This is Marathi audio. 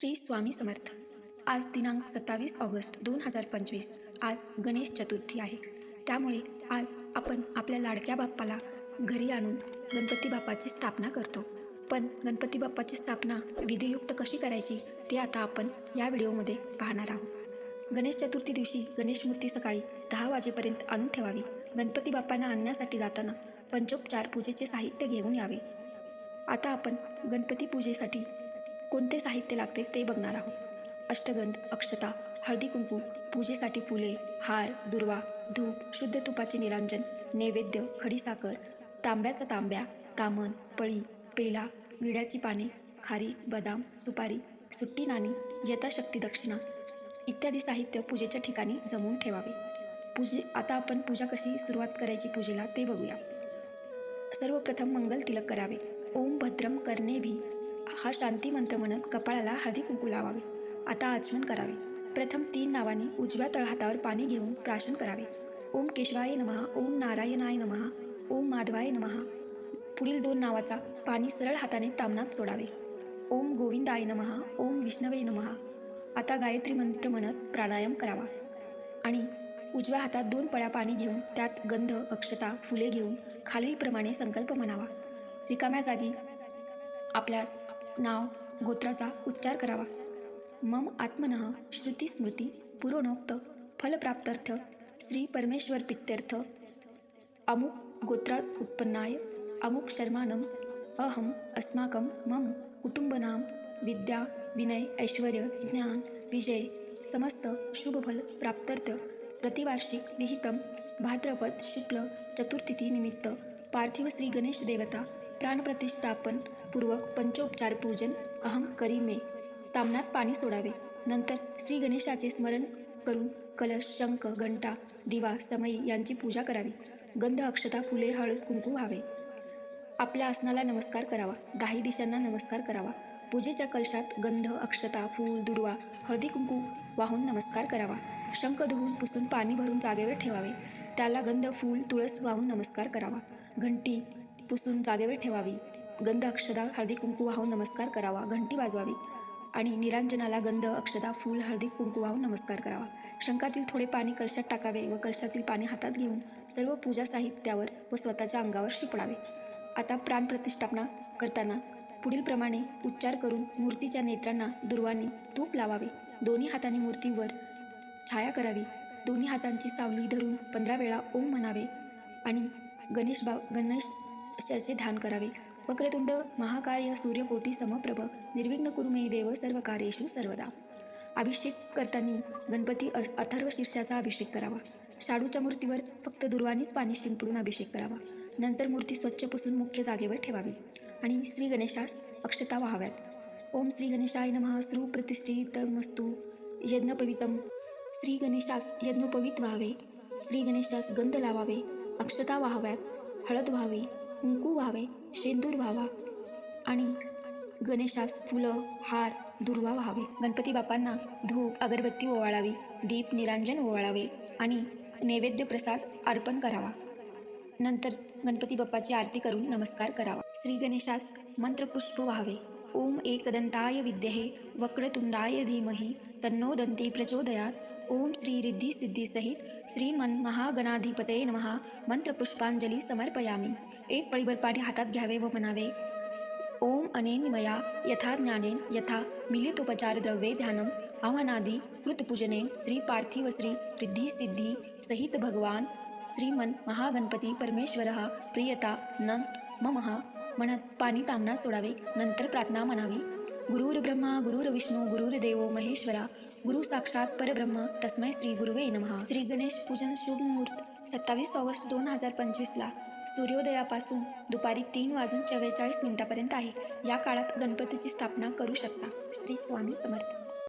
श्री स्वामी समर्थ. आज दिनांक सत्तावीस ऑगस्ट दोन हजार पंचवीस. आज गणेश चतुर्थी आहे. त्यामुळे आज आपण आपल्या लाडक्या बाप्पाला घरी आणून गणपती बाप्पाची स्थापना करतो. पण गणपती बाप्पाची स्थापना विधियुक्त कशी करायची ते आता आपण या व्हिडिओमध्ये पाहणार आहोत. गणेश चतुर्थी दिवशी गणेश मूर्ती सकाळी दहा वाजेपर्यंत आणून ठेवावी. गणपती बाप्पांना आणण्यासाठी जाताना पंचोपचार पूजेचे साहित्य घेऊन यावे. आता आपण गणपती पूजेसाठी कोणते साहित्य लागते ते बघणार आहोत. अष्टगंध अक्षता हळदी कुंकू पूजेसाठी फुले हार दुर्वा धूप शुद्ध तुपाचे निरांजन नैवेद्य खडीसाखर तांब्याचा तांब्या कामन पळी पेला विड्याची पाने खारी बदाम सुपारी सुट्टी नाणी यथाशक्ती दक्षिणा इत्यादी साहित्य पूजेच्या ठिकाणी जमवून ठेवावे. पूजे आता आपण पूजा कशी सुरुवात करायची पूजेला ते बघूया. सर्वप्रथम मंगल तिलक करावे. ओम भद्रम करणे भी हा शांती मंत्र म्हणत कपाळाला हळदी कुंकू लावावे. आता आचमन करावे. प्रथम तीन नावांनी उजव्या तळहातावर पाणी घेऊन प्राशन करावे. ओम केशवाय नमहा ओम नारायणाय नमहा ओम माधवाय नमहा. पुढील दोन नावाचा पाणी सरळ हाताने तामनात सोडावे. ओम गोविंदाय नमहा ओम विष्णवे नमहा. आता गायत्री मंत्र म्हणत प्राणायाम करावा. आणि उजव्या हातात दोन पळ्या पाणी घेऊन त्यात गंध अक्षता फुले घेऊन खालीलप्रमाणे संकल्प म्हणावा. रिकाम्या जागी आपल्या नाव गोत्राचा उच्चार करावा. मम आत्मनः श्रुती स्मृती पुरोणोक्त फलप्राप्तर्थ श्री परमेश्वर पित्यर्थ अमुक गोत्रात उत्पन्नाय अमुक शर्मानम अहम अस्माकं मम कुटुंबनाम विद्या विनय ऐश्वर ज्ञान विजय समस्त शुभफल प्राप्त्यर्थ प्रतिवार्षिक विहितम भाद्रपद शुक्ल चतुर्थितीनिमित्त पार्थिव श्री गणेश देवता प्राणप्रतिष्ठापन पूर्वक पंचोपचार पूजन अहम करीमे तामनात पाणी सोडावे. नंतर श्री गणेशाचे स्मरण करून कलश शंख घंटा दिवा समई यांची पूजा करावी. गंध अक्षता फुले हळद कुंकू व्हावे. आपल्या आसनाला नमस्कार करावा. दाही दिशांना नमस्कार करावा. पूजेच्या कलशात गंध अक्षता फूल दुर्वा हळदी कुंकू वाहून नमस्कार करावा. शंख धुवून पुसून पाणी भरून जागेवर ठेवावे. त्याला गंध फूल तुळस वाहून नमस्कार करावा. घंटी पुसून जागेवर ठेवावी. गंध अक्षदा हळदी कुंकू वाहून नमस्कार करावा. घंटी वाजवावी. आणि निरांजनाला गंध अक्षदा फूल हळदी कुंकू वाहून नमस्कार करावा. शंकातील थोडे पाणी कळशात टाकावे व कळशातील पाणी हातात घेऊन सर्व पूजा साहित्यावर व स्वतःच्या अंगावर शिपडावे. आता प्राणप्रतिष्ठापना करताना पुढील प्रमाणे उच्चार करून मूर्तीच्या नेत्रांना दुर्वांनी तूप लावावे. दोन्ही हाताने मूर्तीवर छाया करावी. दोन्ही हातांची सावली धरून पंधरा वेळा ओम म्हणावे. आणि गणेश बा गणेश गणेशाचे ध्यान करावे. वक्रतुंड महाकाय सूर्यकोटी समप्रभ निर्विघ्न कुरुमे देव सर्व कार्येषु सर्वदा. अभिषेक करताना गणपती अ अथर्व शीर्षाचा अभिषेक करावा. शाडूच्या मूर्तीवर फक्त दुर्वानीच पाणी शिंपडून अभिषेक करावा. नंतर मूर्ती स्वच्छ पुसून मुख्य जागेवर ठेवावी आणि श्री गणेशास अक्षता व्हाव्यात. ओम श्री गणेशाय नमः. सुप्रतिष्ठितमस्तु यज्ञपवितम. श्री गणेशास यज्ञोपवित व्हावे. श्री गणेशास गंध लावावे. अक्षता व्हाव्यात. हळद व्हावी. कुंकू व्हावे शेंदूर व्हावा आणि गणेशास फुलं हार दुर्वा व्हावे. गणपती बाप्पांना धूप अगरबत्ती ओवाळावी दीप निरांजन ओवाळावे आणि नैवेद्य प्रसाद अर्पण करावा. नंतर गणपती बाप्पाची आरती करून नमस्कार करावा. श्री गणेशास मंत्रपुष्प व्हावे. ओम एकदंताय विद्यहे वक्रतुंडाय धीमही तन्नो दंती प्रचोदयात. ओम श्री रिद्धी सिद्धी सहित श्रीमन महागणाधिपते नमहा मंत्रपुष्पांजली समर्पयामी। एक पळीभर पाणी हातात घ्यावे व म्हणावे, ओम अनेन मया यथा ज्ञानेन यथा मिलितोपचारद्रव्ये ध्यानम। आव्हानादि कृतपूजनेन श्री पार्थिव श्री रिद्धी सिद्धी सहित भगवान श्रीमन महागणपती परमेश्वर प्रियता न ममः। म्हणत पाणी सोडावे। नंतर प्रार्थना म्हणावी गुरुर् ब्रह्मा गुरुर विष्णू गुरुर देवो महेश्वरा गुरु साक्षात परब्रह्म तस्मै श्री गुरुवे नमः. श्री गणेश पूजन शुभ मुहूर्त सत्तावीस ऑगस्ट दोन हजार पंचवीसला सूर्योदयापासून दुपारी तीन वाजून चव्वेचाळीस मिनिटापर्यंत आहे. या काळात गणपतीची स्थापना करू शकता. श्री स्वामी समर्थ.